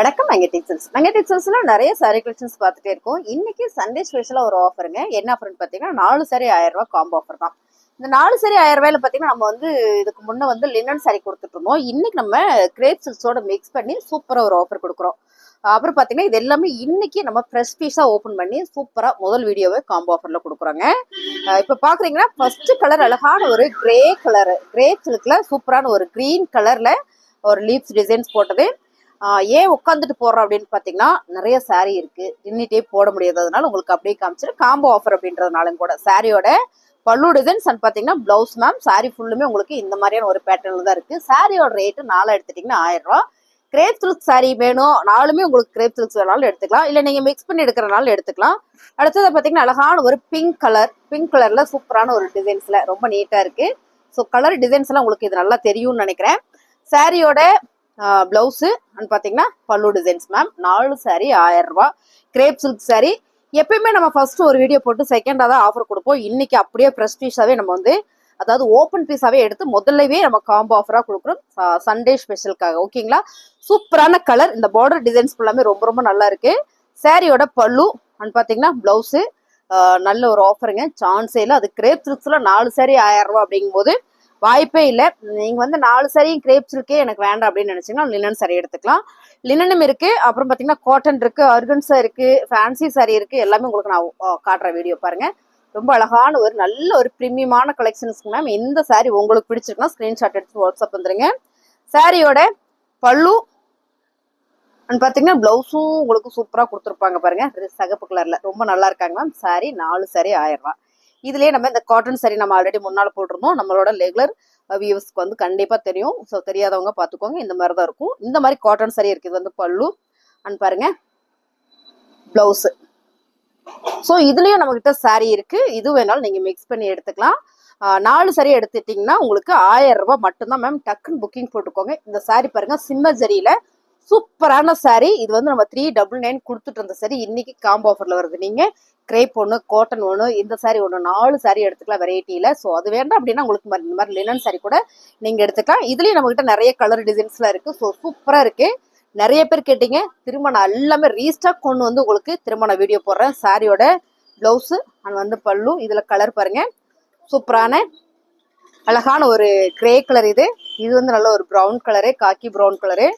வணக்கம் மெங்கடிக் சில்ஸ் மெங்கடிக் சில்ஸ்ல நிறைய சாரீ கலெக்ஷன்ஸ் பார்த்துட்டே இருக்கோம். இன்னைக்கு சண்டே ஸ்பெஷலாக ஒரு ஆஃபருங்க என்ன ஆஃபர்னு பார்த்தீங்கன்னா நாலு சாரி ஆயிரம் ரூபாய் காம்போ ஆஃபர் தான். இந்த நாலு சாரி ஆயிரம் ரூபாயில பார்த்தீங்கன்னா நம்ம வந்து இதுக்கு முன்னே வந்து லினன் சாரி கொடுத்துட்டு இருந்தோம். இன்னைக்கு நம்ம கிரேப் சில்ஸோட மிக்ஸ் பண்ணி சூப்பராக ஒரு ஆஃபர் கொடுக்குறோம். அப்புறம் பார்த்தீங்கன்னா இது எல்லாமே இன்னைக்கு நம்ம ஃப்ரெஷ் பீஸாக ஓப்பன் பண்ணி சூப்பராக முதல் வீடியோவை காம்போ ஆஃபரில் கொடுக்குறோங்க. இப்போ பார்க்குறீங்கன்னா ஃபர்ஸ்ட் கலர் அழகான ஒரு கிரே கலர் கிரே சில்கில் சூப்பரான ஒரு க்ரீன் கலரில் ஒரு லீவ்ஸ் டிசைன்ஸ் போட்டது. ஏன் உட்காந்துட்டு போடுறோம் அப்படின்னு பார்த்தீங்கன்னா நிறைய சாரீ இருக்கு. நின்றுட்டே போட முடியாததுனால உங்களுக்கு அப்படியே காமிச்சிட்டு காம்போ ஆஃபர் அப்படின்றதுனாலும் கூட சாரியோட பல்லு டிசைன்ஸ் அண்ட் பார்த்தீங்கன்னா பிளவுஸ் மேம் saree ஃபுல்லுமே உங்களுக்கு இந்த மாதிரியான ஒரு பேட்டர்னில் தான் இருக்கு. சாரியோட ரேட்டு நாளாக எடுத்துட்டிங்கன்னா ஆயிரம் ரூபா கிரேப் சில்க் சாரீ வேணும். நாலுமே உங்களுக்கு கிரேப் சில்க்ஸ் வேணாலும் எடுத்துக்கலாம். இல்லை நீங்கள் மிக்ஸ் பண்ணி எடுக்கிறனாலும் எடுத்துக்கலாம். அடுத்தது பார்த்தீங்கன்னா அழகான ஒரு பிங்க் கலர் பிங்க் கலரில் சூப்பரான ஒரு டிசைன்ஸில் ரொம்ப நீட்டாக இருக்குது ஸோ கலர் டிசைன்ஸ் எல்லாம் உங்களுக்கு இது நல்லா தெரியும்னு நினைக்கிறேன். சாரியோட ப்ளவுஸு அண்ட் பார்த்தீங்கன்னா பல்லு டிசைன்ஸ் மேம் நாலு சாரி ஆயிரரூபா கிரேப் சில்க் சாரி எப்பயுமே நம்ம ஃபர்ஸ்ட் ஒரு வீடியோ போட்டு செகண்டாக தான் ஆஃபர் கொடுப்போம். இன்னைக்கு அப்படியே ஃப்ரெஷ் பீஸாகவே நம்ம வந்து அதாவது ஓப்பன் பீஸாகவே எடுத்து முதல்லவே நம்ம காம்போ ஆஃபராக கொடுக்குறோம். சண்டே ஸ்பெஷலுக்காக ஓகேங்களா சூப்பரான கலர் இந்த பார்டர் டிசைன்ஸ் ஃபுல்லாமே ரொம்ப ரொம்ப நல்லா இருக்கு. சாரியோட பல்லு அண்ட் பார்த்தீங்கன்னா ப்ளவுஸு நல்ல ஒரு ஆஃபருங்க சான்ஸே இல்லை அது கிரேப் சில்க்ஸில் நாலு சாரி ஆயிரம் ரூபா அப்படிங்கும்போது வாய்ப்பே இல்லை. நீங்கள் வந்து நாலு சாரியும் கிரேப் சில்கே எனக்கு வேண்டாம் அப்படின்னு நினைச்சீங்கன்னா லினன் சாரி எடுத்துக்கலாம். லினனும் இருக்குது அப்புறம் பார்த்தீங்கன்னா காட்டன் இருக்குது அர்கன்ஸா இருக்குது ஃபேன்சி சாரி இருக்குது எல்லாமே உங்களுக்கு நான் காட்டுற வீடியோ பாருங்கள் ரொம்ப அழகான ஒரு நல்ல ஒரு ப்ரீமியமான கலெக்ஷன்ஸ்க்கு மேம் எந்த சாரீ உங்களுக்கு பிடிச்சிருக்குன்னா ஸ்க்ரீன்ஷாட் எடுத்து வாட்ஸ்அப் வந்துருங்க. சாரியோட பல்லு அண்ட் பார்த்தீங்கன்னா ப்ளவுஸும் உங்களுக்கு சூப்பராக கொடுத்துருப்பாங்க பாருங்க. சகப்பு கலரில் ரொம்ப நல்லா இருக்காங்க மேம் சாரி நாலு சாரி ஆயிரம் ரூபா இதுலயே நம்ம இந்த காட்டன் சரி நம்ம ஆல்ரெடி முன்னால் போட்டிருந்தோம். நம்மளோட ரெகுலர் வியூவர்ஸ்க்கு வந்து கண்டிப்பாக தெரியும். ஸோ தெரியாதவங்க பார்த்துக்கோங்க இந்த மாதிரி தான் இருக்கும். இந்த மாதிரி காட்டன் சரி இருக்குது. வந்து பல்லு. அண்ட் பாருங்க. ப்ளவுஸு ஸோ இதுலேயும் நம்மக்கிட்ட சாரி இருக்கு. இது வேணாலும் நீங்க மிக்ஸ் பண்ணி எடுத்துக்கலாம். நாலு சாரி எடுத்துட்டீங்கன்னா உங்களுக்கு ஆயிரம் ரூபாய் மட்டும்தான் மேம் டக்குன்னு புக்கிங் போட்டுக்கோங்க. இந்த சாரி பாருங்க சிம்மர் ஜரியில சூப்பரான சாரி இது வந்து நம்ம த்ரீ டபுள் நைன் கொடுத்துட்டு இருந்த சாரி இன்னைக்கு காம்போ ஆஃபர்ல வருது. நீங்க கிரேப் ஒன்று காட்டன் ஒன்று இந்த சாரி ஒன்று நாலு சாரி எடுத்துக்கலாம் வெரைட்டியில் ஸோ அது வேண்டாம் அப்படின்னா உங்களுக்கு ம- இந்த மாதிரி லினன் சாரி கூட நீங்கள் எடுத்துக்கலாம். இதுலேயும் நம்மகிட்ட நிறைய கலர் டிசைன்ஸ்லாம் இருக்குது ஸோ சூப்பராக இருக்குது நிறைய பேர் கேட்டீங்க. திரும்ப நான் எல்லாமே ரீஸ்டாக் கொண்டு வந்து உங்களுக்கு திரும்ப நான் வீடியோ போடுறேன். சாரியோட ப்ளவுஸு அண்ட் வந்து பல்லு. இதில் கலர் பாருங்கள் சூப்பரான அழகான ஒரு கிரே கலர் இது. இது வந்து நல்ல ஒரு brown colour khaki brown colour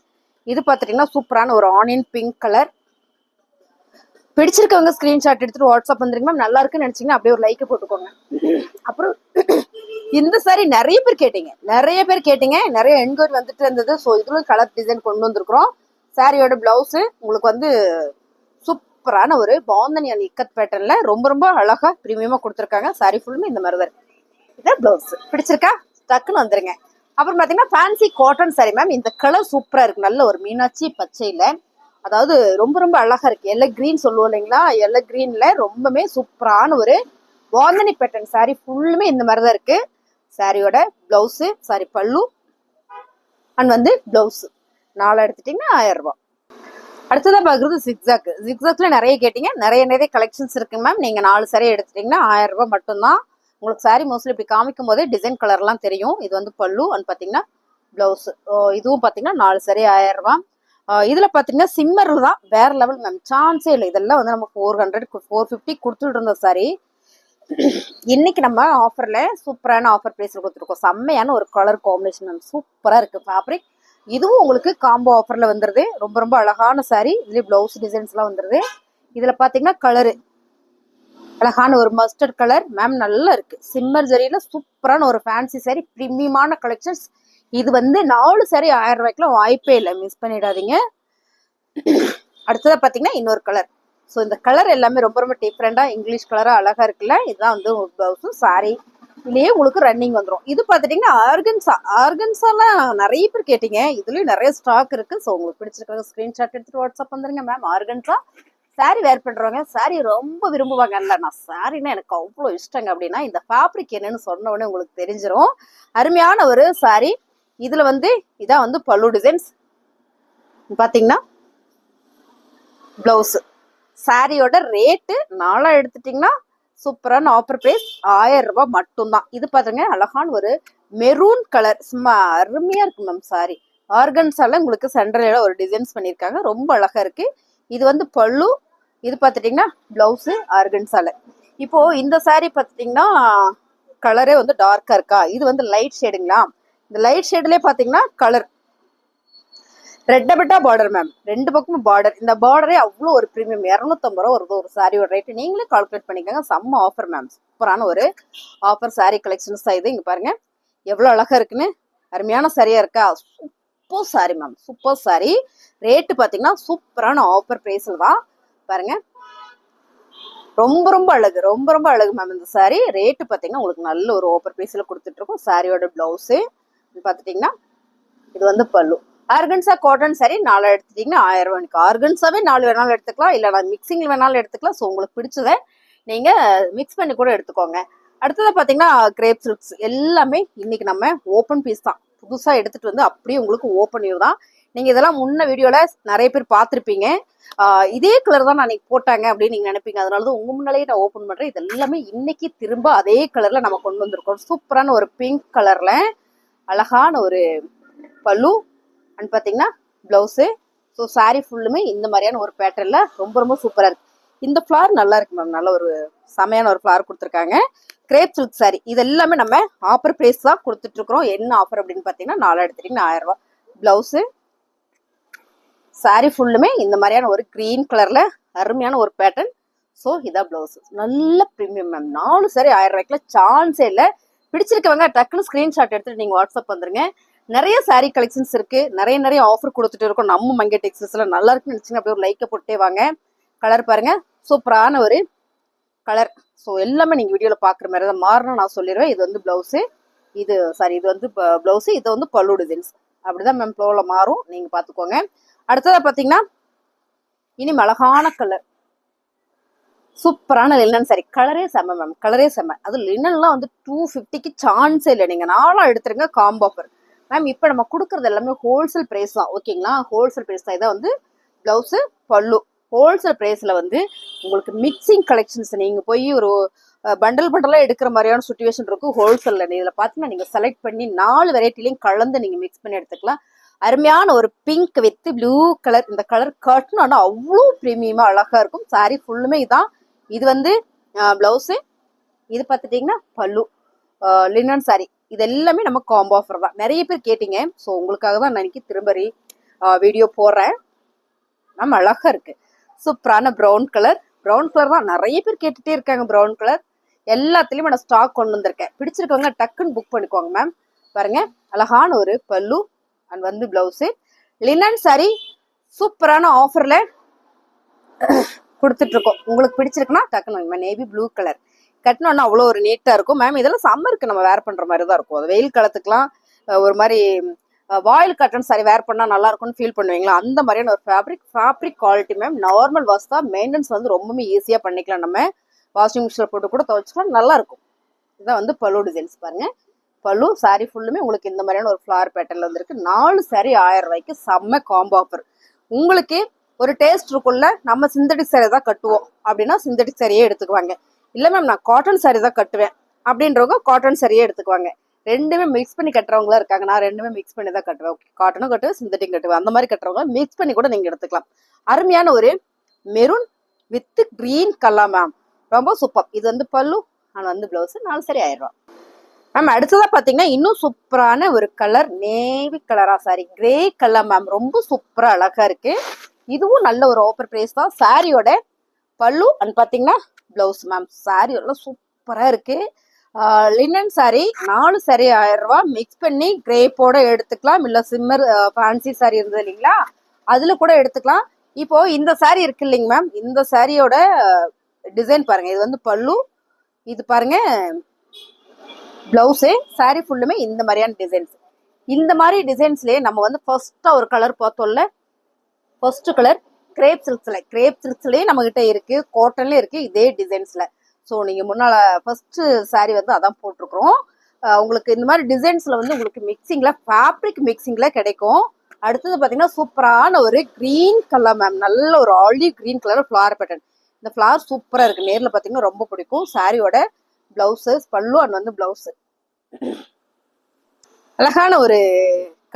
இது பார்த்துட்டிங்கன்னா சூப்பரான ஒரு ஆனியன் பிங்க் கலர். பிடிச்சிருக்கவங்க ஸ்கிரீன்ஷாட் எடுத்துட்டு வாட்ஸ்அப் வந்துருங்க மேம் நல்லா இருக்குன்னு நினைச்சீங்கன்னா அப்படியே ஒரு லைக் போட்டுக்கோங்க. அப்புறம் இந்த சாரி நிறைய பேர் கேட்டீங்க. நிறைய பேர் கேட்டீங்க. நிறைய என்கொயரி வந்துட்டு இருந்தது. ஸோ இதுல கலர் டிசைன் கொண்டு வந்திருக்கிறோம். சாரியோட பிளவுஸு உங்களுக்கு வந்து சூப்பரான ஒரு பாந்தனி அண்ட் இக்கத் பேட்டர்ன்ல ரொம்ப ரொம்ப அழகா ப்ரீமியமாக கொடுத்துருக்காங்க. சாரி ஃபுல்லுமே இந்த மாதிரி தான் இருக்கு. இதான் பிளவுஸ் பிடிச்சிருக்கா? டக்குன்னு வந்துருங்க. அப்புறம் பார்த்தீங்கன்னா ஃபேன்சி காட்டன் சாரி மேம் இந்த கலர் சூப்பராக இருக்கு. நல்ல ஒரு மீனாட்சி பச்சையில். அதாவது ரொம்ப ரொம்ப அழகாக இருக்கு. எல்ல கிரீன் சொல்லுவோம் இல்லைங்களா? எல்லோ க்ரீனில் ரொம்பவே சூப்பரான ஒரு வாந்தனி பேட்டர்ன் சாரி ஃபுல்லுமே இந்த மாதிரி தான் இருக்கு. சாரியோட பிளவுஸு சாரி பல்லு அண்ட் வந்து ப்ளவுஸு நாலு எடுத்துட்டீங்கன்னா ஆயிரம் ரூபாய். பார்க்குறது பாக்குறது ஜிக்ஸாக் ஜிக்ஸாக்ல நிறைய கேட்டீங்க. நிறைய நிறைய கலெக்ஷன்ஸ் இருக்குங்க மேம் நீங்கள் நாலு சாரி எடுத்துட்டிங்கன்னா ஆயிரம் ரூபாய் மட்டும்தான். உங்களுக்கு சாரி மோஸ்ட்லி இப்படி காமிக்கும் போதே டிசைன் கலர்லாம் தெரியும். இது வந்து பல்லு அண்ட் பார்த்தீங்கன்னா பிளவுஸ் இதுவும் பார்த்தீங்கன்னா நாலு சரி ஆயிரம் ரூபா இதில் பார்த்தீங்கன்னா சிம்மர் தான். வேற லெவல் மேம் சான்ஸே இல்லை. இதெல்லாம் வந்து நம்ம ஃபோர் ஹண்ட்ரட் ஃபோர் ஃபிஃப்டி கொடுத்துட்டு இருந்த சாரி இன்னைக்கு நம்ம ஆஃபரில் சூப்பரான ஆஃபர் ப்ரைஸில் கொடுத்துருக்கோம். செம்மையான ஒரு கலர் காம்பினேஷன் மேம் சூப்பராக இருக்குது ஃபேப்ரிக் இதுவும் உங்களுக்கு காம்போ ஆஃபரில் வந்துடுது ரொம்ப ரொம்ப அழகான சாரி இதுலேயே ப்ளவுஸ் டிசைன்ஸ்லாம் வந்துடுது இதில் பார்த்தீங்கன்னா கலரு அழகான ஒரு மஸ்டர்ட் கலர் மேம் நல்லா இருக்கு. சிம்மர் ஜரியில சூப்பரான ஒரு ஃபேன்சி சாரி ப்ரீமியமான கலெக்ஷன்ஸ் இது வந்து நாலு சாரி ஆயிரம் ரூபாய்க்குலாம் வாய்ப்பே இல்லை. மிஸ் பண்ணிடாதீங்க. அடுத்ததாக பாத்தீங்கன்னா இன்னொரு கலர் ஸோ இந்த கலர் எல்லாமே ரொம்ப ரொம்ப டிஃப்ரெண்டா இங்கிலீஷ் கலரா அழகா இருக்குல்ல? இதுதான் வந்து பிளவுஸும் சாரி இதுலேயே உங்களுக்கு ரன்னிங் வந்துடும் இது பார்த்துட்டிங்கன்னா ஆர்கன்ஸா ஆர்கன்ஸாலாம் நிறைய பேர் கேட்டீங்க. இதுலேயும் நிறைய ஸ்டாக் இருக்கு. ஸோ உங்களுக்கு பிடிச்சிருக்காங்க ஸ்க்ரீன்ஷாட் எடுத்துட்டு வாட்ஸ்அப் வந்துருங்க மேம் ஆர்கன்ஸா சாரி வேர் பண்ணுறவங்க சாரி ரொம்ப விரும்புவாங்க. இல்லை நான் சாரின்னா எனக்கு அவ்வளோ இஷ்டங்க. அப்படின்னா இந்த ஃபேப்ரிக் என்னன்னு சொன்ன உடனே உங்களுக்கு தெரிஞ்சிடும் அருமையான ஒரு சாரி இதில் வந்து இதான் வந்து பல்லு டிசைன்ஸ் பார்த்தீங்கன்னா ப்ளவுஸு சாரியோட ரேட்டு நாளாக எடுத்துட்டிங்கன்னா சூப்பரான ஆஃபர் ப்ரைஸ் ஆயிரம் ரூபாய் மட்டும்தான். இது பாருங்க அழகான ஒரு மெரூன் கலர் சும்மா அருமையாக இருக்கு மேம் சாரி ஆர்கன்ஸால உங்களுக்கு சென்ட்ரலோட ஒரு டிசைன்ஸ் பண்ணியிருக்காங்க. ரொம்ப அழகாக இருக்குது இது வந்து பல்லு இது பார்த்துட்டிங்கன்னா ப்ளவுஸு ஆர்கன்சால இப்போது இந்த சாரீ பார்த்துட்டிங்கன்னா கலரே வந்து டார்க்காக இருக்கா? இது வந்து லைட் ஷேடுங்களா இந்த லைட் ஷேடுலேயே பார்த்தீங்கன்னா கலர் ரெட்டபெட்டா பார்டர் மேம் ரெண்டு பக்கமும் பார்டர் இந்த பார்டரே அவ்வளோ ஒரு ப்ரீமியம் இரநூத்தம்பது ரூபா வருது ஒரு சாரியோட ரேட்டு நீங்களே கால்குலேட் பண்ணிக்கோங்க. செம்ம ஆஃபர் மேம் சூப்பரான ஒரு ஆஃபர் சாரீ கலெக்ஷன்ஸ் தான் இது. இங்கே பாருங்க. எவ்வளோ அழகா இருக்குன்னு. அருமையான சாரியாக இருக்கா? Super sari ma'am super sari rate பார்த்தீங்கன்னா சூப்பரான ஆஃபர் ப்ரைஸில் தான் பாருங்க. ரொம்ப ரொம்ப அழகு ரொம்ப ரொம்ப அழகு மேம் இந்த சாரீ ரேட்டு பார்த்தீங்கன்னா உங்களுக்கு நல்ல ஒரு ஆஃபர் ப்ரைஸில் கொடுத்துட்ருக்கோம். சாரியோட ப்ளவுஸு பார்த்துட்டிங்கன்னா இது வந்து பல்லு. ஆர்கன்ஸா காட்டன் சாரி நாலு எடுத்துட்டிங்கன்னா ஆயிரம் ரூபாய்க்கு ஆர்கன்ஸாவே நாலு வேணாலும் எடுத்துக்கலாம். இல்லை நான் மிக்சிங் வேணாலும் எடுத்துக்கலாம். ஸோ உங்களுக்கு பிடிச்சதை நீங்கள் மிக்ஸ் பண்ணி கூட எடுத்துக்கோங்க. அடுத்தது பார்த்தீங்கன்னா கிரேப் சில்க்ஸ் எல்லாமே இன்னைக்கு நம்ம ஓப்பன் பீஸ் தான். புதுசாக எடுத்துகிட்டு வந்து அப்படியே உங்களுக்கு ஓப்பன் தான். நீங்கள் இதெல்லாம் முன்ன வீடியோவில் நிறைய பேர் பார்த்துருப்பீங்க. இதே கலர் தான் நான் போட்டாங்க அப்படின்னு நீங்கள் நினைப்பீங்க. அதனால தான் உங்கள் முன்னாலேயே நான் ஓப்பன் பண்ணுறேன் இது எல்லாமே இன்னைக்கு திரும்ப அதே கலரில் நம்ம கொண்டு வந்திருக்கோம். சூப்பரான ஒரு பிங்க் கலரில் அழகான ஒரு பல்லு. அண்ட் பார்த்தீங்கன்னா ப்ளவுஸு ஸோ சாரீ ஃபுல்லுமே இந்த மாதிரியான ஒரு பேட்டர்னில் ரொம்ப ரொம்ப சூப்பராக இருக்குது இந்த ஃப்ளார் நல்லா இருக்கு மேம் நல்ல ஒரு செமையான ஒரு ஃப்ளார் கொடுத்துருக்காங்க. கிரேப் சில்க் சாரி இது எல்லாமே நம்ம ஆஃபர் ப்ரைஸ் தான் கொடுத்துட்ருக்குறோம் என்ன ஆஃபர் அப்படின்னு பார்த்தீங்கன்னா நாலு ஆயிரம் ரூபா ப்ளவுஸு சாரி ஃபுல்லுமே இந்த மாதிரியான ஒரு க்ரீன் கலரில் அருமையான ஒரு பேட்டர்ன் ஸோ இதான் ப்ளவுஸ் நல்ல ப்ரீமியம் மேம் நாலு சாரி ஆயிரம் ரூபாய்க்குல சான்ஸே இல்லை. பிடிச்சிருக்கவங்க டக்குன்னு ஸ்க்ரீன்ஷாட் எடுத்துட்டு நீங்கள் வாட்ஸ்அப் வந்துருங்க. நிறைய சாரீ கலெக்ஷன்ஸ் இருக்குது நிறைய நிறைய ஆஃபர் கொடுத்துட்டு இருக்கோம். நம்ம மங்கே டெக்ஸ்டைல்ஸ்ல நல்லா இருக்குன்னு நினச்சிங்க. அப்படியே ஒரு லைக்கை போட்டே வாங்க. கலர் பாருங்கள் சூப்பரான ஒரு கலர் ஸோ எல்லாமே நீங்கள் வீடியோவில் பார்க்குற மாதிரி தான். மாறணும் நான் சொல்லிடுவேன் இது வந்து ப்ளவுஸு இது சாரி இது வந்து ப்ளவுஸு இது வந்து பல்லு டிசைன்ஸ் அப்படிதான் மேம் ஃப்ளோவில் மாறும். நீங்கள் பார்த்துக்கோங்க அடுத்ததாக பார்த்தீங்கன்னா இனி அழகான கலர் சூப்பரான லினன் சாரி கலரே செம்ம மேம் கலரே செம்ம அது லினன்லாம் வந்து டூ ஃபிஃப்டிக்கு சான்ஸே இல்லை. நீங்கள் நாளாக எடுத்துருங்க காம்போ ஆஃபர் மேம் இப்போ நம்ம கொடுக்குறது எல்லாமே ஹோல்சேல் ப்ரைஸ் தான். ஓகேங்களா ஹோல்சேல் ப்ரைஸ் தான். இதான் வந்து ப்ளவுஸு பல்லு. ஹோல்சேல் ப்ரைஸில் வந்து உங்களுக்கு மிக்சிங் கலெக்ஷன்ஸ் நீங்கள் போய் ஒரு பண்டல் பண்டலாக எடுக்கிற மாதிரியான சுச்சுவேஷன் இருக்கும் ஹோல்சேலில் இதில் பார்த்தீங்கன்னா நீங்கள் செலக்ட் பண்ணி நாலு வெரைட்டிலையும் கலந்து நீங்கள் மிக்ஸ் பண்ணி எடுத்துக்கலாம். அருமையான ஒரு பிங்க் வித் ப்ளூ கலர் இந்த கலர் கட்டணும்னா அவ்வளோ ப்ரீமியமாக அழகாக இருக்கும். சாரி ஃபுல்லுமே இதான். இது வந்து ப்ளவுஸு இது பார்த்துட்டிங்கன்னா பல்லு லினன் சாரி இது எல்லாமே நம்ம காம்போ ஆஃபர் தான். நிறைய பேர் கேட்டிங்க. ஸோ உங்களுக்காக தான் நான் இன்னைக்கு திரும்ப வீடியோ போடுறேன். நம்ம அழகாக இருக்குது சூப்பரான ப்ரௌன் கலர் ப்ரௌன் கலர் தான் நிறைய பேர் கேட்டுகிட்டே இருக்காங்க ப்ரௌன் கலர் எல்லாத்துலேயுமே நான் ஸ்டாக் கொண்டு வந்திருக்கேன். பிடிச்சிருக்கவங்க டக்குன்னு புக் பண்ணிக்கோங்க மேம் பாருங்க அழகான ஒரு பல்லு. அண்ட் வந்து பிளவுஸு லினன் சாரி சூப்பரான ஆஃபரில் கொடுத்துட்ருக்கோம் உங்களுக்கு பிடிச்சிருக்குன்னா டக்குன்னு நேவி ப்ளூ கலர் கட்டினோன்னா அவ்வளோ ஒரு நீட்டாக இருக்கும். மேம் இதெல்லாம் சம்மருக்கு நம்ம வேர் பண்ணுற மாதிரி தான் இருக்கும். அது வெயில் காலத்துக்குலாம் ஒரு மாதிரி வாயில் கட்டன் சாரி வேர் பண்ணால் நல்லா இருக்கும்னு ஃபீல் பண்ணுவீங்களா? அந்த மாதிரியான ஒரு fabric fabric quality ma'am normal wash தான் மெயின்டெனன்ஸ் வந்து ரொம்பவே ஈஸியாக பண்ணிக்கலாம். நம்ம வாஷிங் மிஷினில் போட்டு கூட துவைச்சிக்கலாம். நல்லாயிருக்கும் இதுதான் வந்து பல்லு டிசைன்ஸ் பாருங்கள் பல்லு சாரி ஃபுல்லுமே உங்களுக்கு இந்த மாதிரியான ஒரு ஃப்ளவர் பேட்டர்ல வந்திருக்கு. நாலு சாரி ஆயிரம் ரூபாய்க்கு செம்ம காம்போ ஆஃபர் உங்களுக்கு ஒரு டேஸ்ட் இருக்குள்ள நம்ம சிந்தடிக் சாரி தான் கட்டுவோம். அப்படின்னா சிந்தடிக் சாரியே எடுத்துக்குவாங்க. இல்லை மேம் நான் காட்டன் சாரி தான் கட்டுவேன். அப்படின்றவங்க காட்டன் சாரியே எடுத்துக்குவாங்க. ரெண்டுமே மிக்ஸ் பண்ணி கட்டுறவங்களா இருக்காங்க. நான் ரெண்டுமே மிக்ஸ் பண்ணி தான் கட்டுவேன். ஓகே காட்டனும் கட்டுவேன் சிந்தட்டிக் கட்டுவேன். அந்த மாதிரி கட்டுறவங்க மிக்ஸ் பண்ணி கூட நீங்கள் எடுத்துக்கலாம். அருமையான ஒரு maroon with green colour ma'am ரொம்ப சூப்பர் இது வந்து பல்லு ஆனால் வந்து ப்ளவுஸு நாலு சரி ஆயிரம் ரூபா மேம் அடுத்ததா பாத்தீங்கன்னா இன்னும் சூப்பரான ஒரு கலர் நேவி கலரா சாரி கிரே கலர் மேம் ரொம்ப சூப்பரா அழகா இருக்கு. இதுவும் நல்ல ஒரு ஆஃபர் பிரைஸ் தான். சாரியோட பல்லு அண்ட் பாத்தீங்கன்னா பிளவுஸ் மேம் சாரி எல்லாம் சூப்பரா இருக்கு. லினன் சாரி நாலு சாரி ஆயிரம் ரூபா மிக்ஸ் பண்ணி கிரேப்போட எடுத்துக்கலாம். இல்ல சிம்மர் ஃபேன்சி சாரி இருந்தது இல்லைங்களா? அதுல கூட எடுத்துக்கலாம். இப்போ இந்த சாரி இருக்கு இல்லைங்க மேம் இந்த சாரியோட டிசைன் பாருங்க. இது வந்து பல்லு. இது பாருங்க ப்ளவுஸு சாரி ஃபுல்லுமே இந்த மாதிரியான டிசைன்ஸ் இந்த மாதிரி டிசைன்ஸ்லேயே நம்ம வந்து ஃபர்ஸ்ட்டாக ஒரு கலர் பார்த்தோம்ல ஃபர்ஸ்ட் கலர் கிரேப் சில்க்ஸில் கிரேப் சில்க்ஸ்லேயே நம்மக்கிட்ட இருக்குது காட்டன்லேயும் இருக்குது இதே டிசைன்ஸில் ஸோ நீங்கள் முன்னால் ஃபஸ்ட்டு saree வந்து அதான் போட்டிருக்கிறோம். உங்களுக்கு இந்த மாதிரி டிசைன்ஸில் வந்து உங்களுக்கு மிக்சிங்கில் ஃபேப்ரிக் மிக்சிங்கில் கிடைக்கும். அடுத்தது பார்த்தீங்கன்னா சூப்பரான ஒரு க்ரீன் கலர் மேம் நல்ல ஒரு olive green colour flower pattern இந்த ஃப்ளவர் சூப்பராக இருக்குது நேரில் பார்த்தீங்கன்னா ரொம்ப பிடிக்கும். சாரியோட பிளவுஸஸ் பல்லு அண்ட் வந்து ப்ளவுஸு. அழகான ஒரு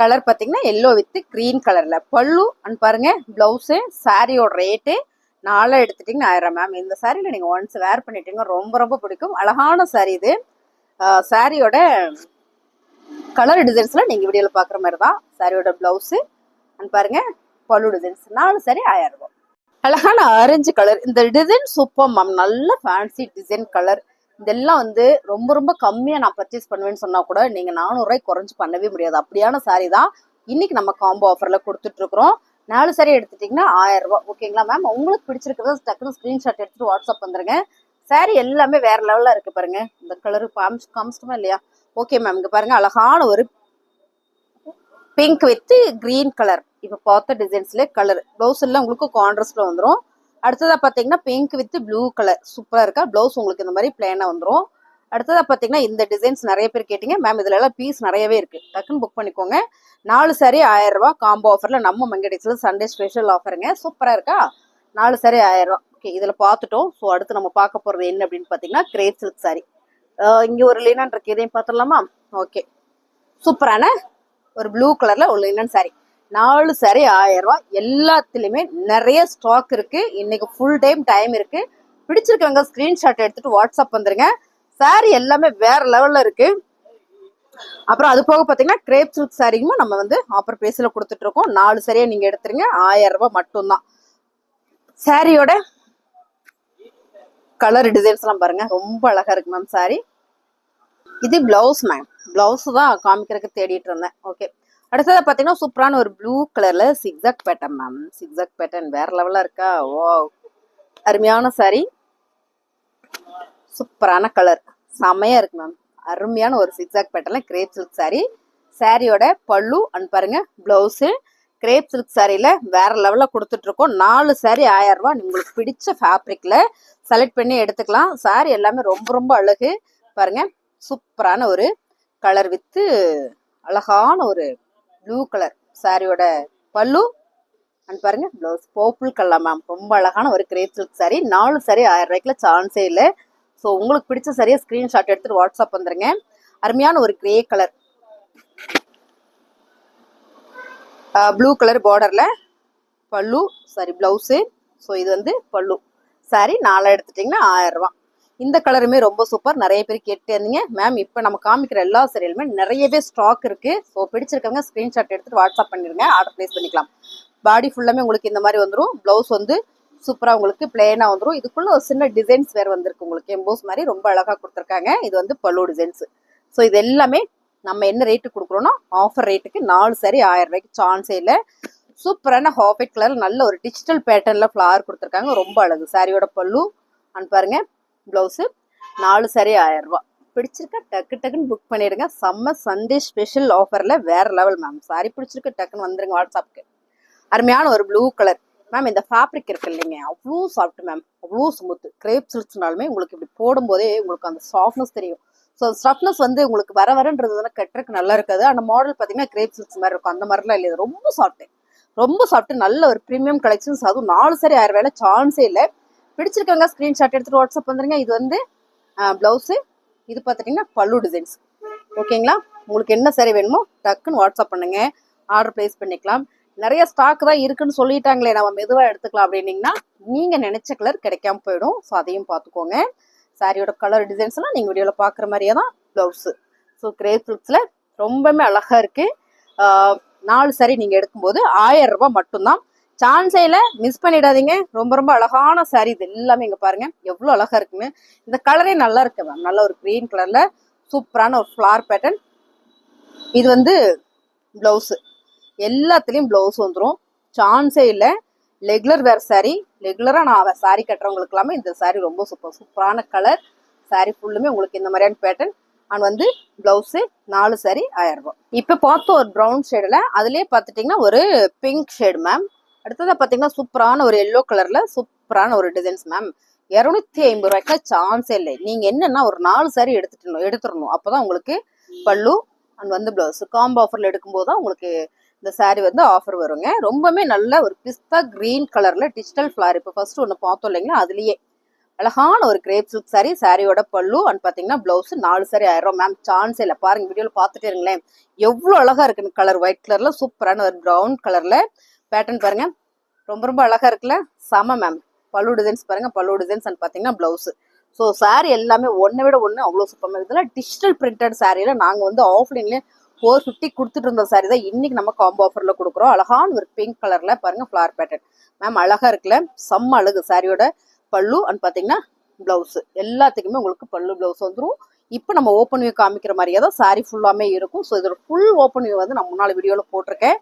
கலர் பார்த்தீங்கன்னா எல்லோ வித்து க்ரீன் கலரில் பல்லு அண்ட் பாருங்கள் ப்ளவுஸு சாரியோட ரேட்டு நாளாக எடுத்துட்டிங்கன்னா ஆயிரம் மேம் இந்த சாரியில் நீங்கள் ஒன்ஸ் வேர் பண்ணிட்டீங்க ரொம்ப ரொம்ப பிடிக்கும். அழகான சாரி இது. சாரியோட கலர் டிசைன்ஸில் நீங்கள் வீடியோவில் பார்க்குற மாதிரி தான் சாரியோட ப்ளவுஸு அண்ட் பாருங்கள் பல்லு டிசைன்ஸ் நாலு சாரி ஆயிரம் ரூபாய். அழகான ஆரஞ்சு கலர் இந்த டிசைன் சூப்பர் மேம் நல்ல ஃபேன்சி டிசைன் கலர் இதெல்லாம் வந்து ரொம்ப ரொம்ப கம்மியாக நான் பர்ச்சேஸ் பண்ணுவேன்னு சொன்னால் கூட நீங்கள் நானூறுரூவாய்க்கு குறைஞ்சு பண்ணவே முடியாது. அப்படியான சாரீ தான் இன்னைக்கு நம்ம காம்போ ஆஃபரில் கொடுத்துட்ருக்குறோம் நாலு சாரி எடுத்துட்டிங்கன்னா ஆயிரம் ரூபாய். ஓகேங்களா மேம் உங்களுக்கு பிடிச்சிருக்கிறத டக்குனு ஸ்க்ரீன்ஷாட் எடுத்துட்டு வாட்ஸ்அப் வந்துருங்க. சாரி எல்லாமே வேற லெவலில் இருக்கு பாருங்க. இந்த கலர் காமிச்சு காமிச்சிட்டோமா இல்லையா? ஓகே மேம் இங்கே பாருங்க அழகான ஒரு பிங்க் வித் கிரீன் கலர் இப்போ பார்த்த டிசைன்ஸ்ல கலர் ப்ளவுஸ் எல்லாம் உங்களுக்கு கான்ட்ரஸ்ட்ல வந்துடும் அடுத்ததாக பார்த்தீங்கன்னா பிங்க் வித் ப்ளூ கலர் சூப்பராக இருக்கா? ப்ளவுஸ் உங்களுக்கு இந்த மாதிரி பிளேனாக வந்துடும் அடுத்ததாக பார்த்தீங்கன்னா இந்த டிசைன்ஸ் நிறைய பேர் கேட்டீங்க. மேம் இதில் எல்லாம் பீஸ் நிறையவே இருக்குது டக்குன்னு புக் பண்ணிக்கோங்க. நாலு சாரி ஆயிரம் காம்போ ஆஃபரில் நம்ம மெங்கடிஸ்ல சண்டே ஸ்பெஷல் ஆஃபருங்க சூப்பராக இருக்கா? நாலு சாரி ஆயிரம் ஓகே இதில் பார்த்துட்டோம் ஸோ அடுத்து நம்ம பார்க்க போகிறது என்ன அப்படின்னு பார்த்தீங்கன்னா கிரேப் சில்க் சாரி இங்கே ஒரு லீனான் இருக்கு. இதையும் பார்த்துடலாமா ஓகே சூப்பரான ஒரு ப்ளூ கலரில் ஒரு லீனான் சாரி நாலு சரி ஆயிரம் ரூபா எல்லாத்துலேயுமே நிறைய ஸ்டாக் இருக்கு. இன்னைக்கு ஃபுல் டைம் டைம் இருக்கு. பிடிச்சிருக்கவங்க ஸ்கிரீன்ஷாட் எடுத்துட்டு வாட்ஸ்அப் வந்துருங்க. சாரி எல்லாமே வேற லெவல்ல இருக்கு. அப்புறம் அது போக பார்த்தீங்கன்னா கிரேப் சில்க் சாரிக்கும் நம்ம வந்து ஆஃபர் பேஸில் கொடுத்துட்டு இருக்கோம் நாலு சரியா நீங்க எடுத்துருங்க. ஆயிரம் ரூபாய் மட்டும்தான். சாரியோட கலர் டிசைன்ஸ் எல்லாம் பாருங்க. ரொம்ப அழகா இருக்கு மேம் சாரி இது பிளவுஸ் மேம் பிளவுஸ் தான் காமிக்கிறதுக்கு தேடிட்டு இருந்தேன். ஓகே அடுத்தது பார்த்தீங்கன்னா சூப்பரான ஒரு ப்ளூ கலரில் zigzag pattern ma'am zigzag pattern வேற லெவலாக இருக்கா? ஓ அருமையான சாரி சூப்பரான கலர் செம்மையாக இருக்கு மேம் அருமையான ஒரு சிக்ஸாக் பேட்டர்னில் கிரேப் சில்க் சாரி சாரியோட பல்லு அண்ட் பாருங்க ப்ளவுஸு கிரேப் சில்க் சாரியில் வேற லெவலில் கொடுத்துட்ருக்கோம். நாலு சாரி ஆயிரம் உங்களுக்கு பிடிச்ச ஃபேப்ரிக்கில் செலக்ட் பண்ணி எடுத்துக்கலாம். சாரி எல்லாமே ரொம்ப ரொம்ப அழகு. பாருங்க சூப்பரான ஒரு கலர் வித்து அழகான ஒரு ப்ளூ கலர் சாரியோட பல்லு. அண்ட் பாருங்க ப்ளவுஸ் போப்புள் கலர் மேம் ரொம்ப அழகான ஒரு கிரேப் சில்க் சாரி நாலு சாரி ஆயிரம் ரூபாய்க்குல சான்ஸே இல்லை. ஸோ உங்களுக்கு பிடிச்ச சரியா ஸ்க்ரீன்ஷாட் எடுத்துட்டு வாட்ஸ்அப் வந்துருங்க. அருமையான ஒரு கிரே கலர் ப்ளூ கலர் பார்டரில் பல்லு சாரி ப்ளவுஸு ஸோ இது வந்து பல்லு. சாரி நாளாக எடுத்துட்டிங்கன்னா ஆயிரம் இந்த கலருமே ரொம்ப சூப்பர். நிறைய பேர் கேட்டு இருந்தீங்க. மேம் இப்போ நம்ம காமிக்கிற எல்லா சீரியலுமே நிறையவே ஸ்டாக் இருக்குது ஸோ பிடிச்சிருக்கவங்க ஸ்க்ரீன்ஷாட் எடுத்துகிட்டு வாட்ஸ்அப் பண்ணிடுங்க ஆர்டர் ப்ளேஸ் பண்ணிக்கலாம். பாடி ஃபுல்லாமே உங்களுக்கு இந்த மாதிரி வந்துடும் ப்ளவுஸ் வந்து சூப்பராக உங்களுக்கு பிளேனாக வந்துடும் இதுக்குள்ளே ஒரு சின்ன டிசைன்ஸ் வேறு வந்திருக்கு உங்களுக்கு. எம்போஸ் மாதிரி ரொம்ப அழகாக கொடுத்துருக்காங்க. இது வந்து பல்லு டிசைன்ஸ் ஸோ இது எல்லாமே நம்ம என்ன ரேட்டு கொடுக்குறோன்னா ஆஃபர் ரேட்டுக்கு நாலு சாரி ஆயிரம் ரூபாய்க்கு சான்ஸே இல்லை. சூப்பரான ஹாஃபைட் கலர் நல்ல ஒரு டிஜிட்டல் பேட்டர்னில் ஃப்ளவர் கொடுத்துருக்காங்க. ரொம்ப அழகு. சாரியோட பல்லு. அனுப்பாருங்க ப்ளவுஸு நாலு சாரி ஆயிரரூபா பிடிச்சிருக்க டக்கு டக்குன்னு புக் பண்ணிடுங்க. செம்ம சண்டே ஸ்பெஷல் ஆஃபரில் வேறு லெவல் மேம் சாரி பிடிச்சிருக்க டக்குன்னு வந்துருங்க வாட்ஸ்அப்புக்கு அருமையான ஒரு ப்ளூ கலர் மேம் இந்த ஃபேப்ரிக் இருக்கு இல்லைங்க அவ்வளோ சாஃப்ட் மேம் அவ்வளோ ஸ்மூத் கிரேப் சில்க்ஸ்னாலுமே உங்களுக்கு இப்படி போடும்போதே உங்களுக்கு அந்த சாஃப்ட்னஸ் தெரியும். ஸோ ஸ்டஃப்னஸ் வந்து உங்களுக்கு வர வரன்றது வந்து கட்டுறதுக்கு நல்லா இருக்காது. அந்த மாடல் பார்த்தீங்கன்னா கிரேப் சில்க்ஸ் மாதிரி இருக்கும். அந்த மாதிரிலாம் இல்லை. ரொம்ப சாஃப்ட்டு ரொம்ப சாஃப்ட்டு நல்ல ஒரு ப்ரீமியம் கலெக்ஷன்ஸ் அதுவும் நாலு சரி ஆயிரம் வேலை சான்ஸே இல்லை. பிடிச்சிருக்கவங்க ஸ்க்ரீன்ஷாட் எடுத்துகிட்டு வாட்ஸ்அப் வந்துருங்க. இது வந்து ப்ளவுஸு இது பார்த்துட்டிங்கன்னா பல்லு டிசைன்ஸ் ஓகேங்களா உங்களுக்கு என்ன சரி வேணுமோ டக்குன்னு வாட்ஸ்அப் பண்ணுங்கள் ஆர்டர் ப்ளேஸ் பண்ணிக்கலாம். நிறைய ஸ்டாக் தான் இருக்குன்னு சொல்லிட்டாங்களே. நம்ம மெதுவாக எடுத்துக்கலாம் அப்படின்னீங்கன்னா நீங்கள் நினச்ச கலர் கிடைக்காம போயிடும். ஸோ அதையும் பார்த்துக்கோங்க சாரியோட கலர் டிசைன்ஸ் எல்லாம் நீங்கள் வீடியோவில் பார்க்குற மாதிரியே தான் ப்ளவுஸு ஸோ கிரே சில்க்ஸில் ரொம்பவுமே அழகாக இருக்குது நாலு சாரி நீங்கள் எடுக்கும்போது ஆயிரம் ரூபாய் மட்டும்தான் சான்ஸையில் மிஸ் பண்ணிடாதீங்க. ரொம்ப ரொம்ப அழகான சாரி இது எல்லாமே இங்கே பாருங்க. எவ்வளோ அழகாக இருக்குன்னு. இந்த கலரே நல்லா இருக்கு மேம் நல்ல ஒரு க்ரீன் கலரில் சூப்பரான ஒரு ஃப்ளார் பேட்டர்ன் இது வந்து ப்ளவுஸு எல்லாத்துலேயும் ப்ளவுஸ் வந்துடும் சான்ஸே இல்லை ரெகுலர் வேறு சாரி ரெகுலராக நான் சாரி கட்டுறவங்களுக்கு எல்லாமே இந்த சாரி ரொம்ப சூப்பர் சூப்பரான கலர் சாரி ஃபுல்லுமே உங்களுக்கு இந்த மாதிரியான பேட்டர்ன் அண்ட் வந்து ப்ளவுஸு நாலு சாரி ஆயிரம் ரூபாய். இப்போ பார்த்தோம் ஒரு ப்ரௌன் ஷேடில் அதுலேயே பார்த்துட்டிங்கன்னா ஒரு பிங்க் ஷேடு மேம் அடுத்ததாக பார்த்தீங்கன்னா சூப்பரான ஒரு எல்லோ கலரில் சூப்பரான ஒரு டிசைன்ஸ் மேம் இரநூத்தி ஐம்பது ரூபாய்க்குலாம் சான்ஸே இல்லை. நீங்கள் என்னென்னா ஒரு நாலு சாரி எடுத்துட்டு எடுத்துடணும். அப்போ தான் உங்களுக்கு பல்லு அண்ட் வந்து ப்ளவுஸ் காம்போ ஆஃபரில் எடுக்கும்போது தான் உங்களுக்கு இந்த saree வந்து ஆஃபர் வருங்க. ரொம்பவுமே நல்ல ஒரு பிஸ்தா கிரீன் கலர்ல டிஜிட்டல் ஃப்ளார் இப்போ ஃபர்ஸ்ட் ஒன்று பார்த்தோம் இல்லைங்களா? அதுலயே. அழகான ஒரு கிரேப் சில்க் saree சாரியோட பல்லு அண்ட் பார்த்தீங்கன்னா ப்ளவுஸ் நாலு சாரி ஆயிரம் மேம் சான்ஸே இல்லை. பாருங்க வீடியோவில் பார்த்துட்டே இருங்களேன். எவ்வளோ அழகா இருக்குன்னு கலர் ஒயிட் கலர்ல சூப்பரான ஒரு ப்ரௌன் கலரில் பேட்டர்ன் பாருங்க. ரொம்ப ரொம்ப அழகா இருக்குல்ல? செம மேம் பல்லு டிசைன்ஸ் பாருங்க. பல்லு டிசைன்ஸ் அண்ட் பாத்தீங்கன்னா பிளவுஸ் ஸோ saree எல்லாமே ஒன்றை விட ஒன்று அவ்வளோ சூப்பராக இதெல்லாம் டிஜிட்டல் பிரிண்டட் சாரியில் நாங்கள் வந்து ஆஃப்லைன்லேயே ஃபோர் ஃபிஃப்டி கொடுத்துட்டு இருந்த சாரி தான் இன்னைக்கு நம்ம காம்போ ஆஃபரில் கொடுக்குறோம். அழகான ஒரு பிங்க் கலரில் பாருங்க ஃப்ளார் பேட்டர்ன் மேம் அழகாக இருக்குல்ல? செம்ம அழகு சாரியோட பல்லு அண்ட் பார்த்தீங்கன்னா ப்ளவுஸு எல்லாத்துக்குமே உங்களுக்கு பல்லு ப்ளவுஸ் வந்துடும் இப்போ நம்ம ஓப்பன் வியூ காமிக்கிற மாதிரியே தான் சாரி ஃபுல்லாமே இருக்கும். ஸோ இதோட ஃபுல் ஓப்பன் வியூ வந்து நான் முன்னாள் வீடியோவில் போட்டிருக்கேன்.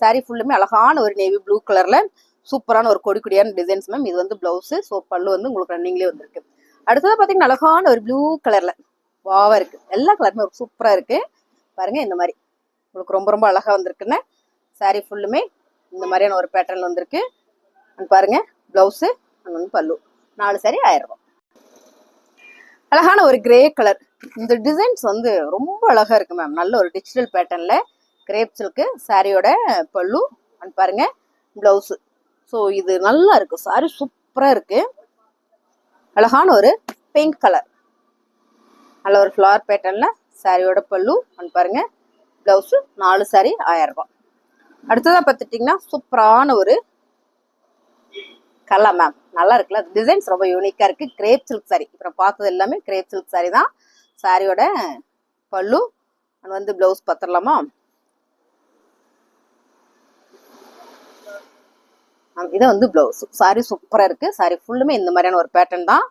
சாரி ஃபுல்லுமே அழகான ஒரு நேவி ப்ளூ கலரில் சூப்பரான ஒரு கொடி கொடியான டிசைன்ஸ் மேம் இது வந்து ப்ளவுஸு ஸோ பல்லு வந்து உங்களுக்கு ரன்னிங்லேயே வந்திருக்கு. அடுத்ததாக பார்த்தீங்கன்னா அழகான ஒரு ப்ளூ கலரில் வாவாக இருக்குது எல்லா கலருமே சூப்பராக இருக்குது பாருங்கள் இந்த மாதிரி. உங்களுக்கு ரொம்ப ரொம்ப அழகாக வந்திருக்குன்னு. சாரி ஃபுல்லுமே இந்த மாதிரியான ஒரு பேட்டர்ன் வந்திருக்கு. அண்ட் பாருங்க ப்ளவுஸு அண்ட் வந்து பல்லு. நாலு சாரி ஆயிரம் ரூபாய் அழகான ஒரு கிரே கலர் இந்த டிசைன்ஸ் வந்து ரொம்ப அழகாக இருக்குது மேம் நல்ல ஒரு டிஜிட்டல் பேட்டர்னில் கிரேப் சில்க்கு சாரியோட பல்லு அண்ட் பாருங்க பிளவுஸ் ஸோ இது நல்லா இருக்கு. சாரி சூப்பராக இருக்கு. அழகான ஒரு பிங்க் கலர் நல்ல ஒரு ஃப்ளவர் பேட்டர்னில் சாரியோட பல்லு அண்ட் பாருங்க பிளவுஸ் நாலு சாரி ஆயிரரூபா அடுத்ததாக பார்த்துட்டிங்கன்னா சூப்பரான ஒரு கலர் மேம் நல்லா இருக்குல்ல? டிசைன்ஸ் ரொம்ப யூனிக்காக இருக்குது கிரேப் சில்க் சாரி இப்போ நான் பார்த்தது எல்லாமே கிரேப் சில்க் சாரி தான். சாரியோட பல்லு அண்ட் வந்து பிளவுஸ் பார்த்துடலாமா? இதை வந்து பிளவுஸ் சாரி சூப்பராக இருக்குது சாரி ஃபுல்லுமே இந்த மாதிரியான ஒரு பேட்டர்ன் தான்.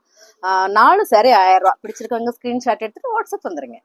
நாலு சாரி ஆயிரம் ரூபாய். பிடிச்சிருக்கவங்க ஸ்க்ரீன்ஷாட் எடுத்துகிட்டு வாட்ஸ்அப் வந்துருங்க.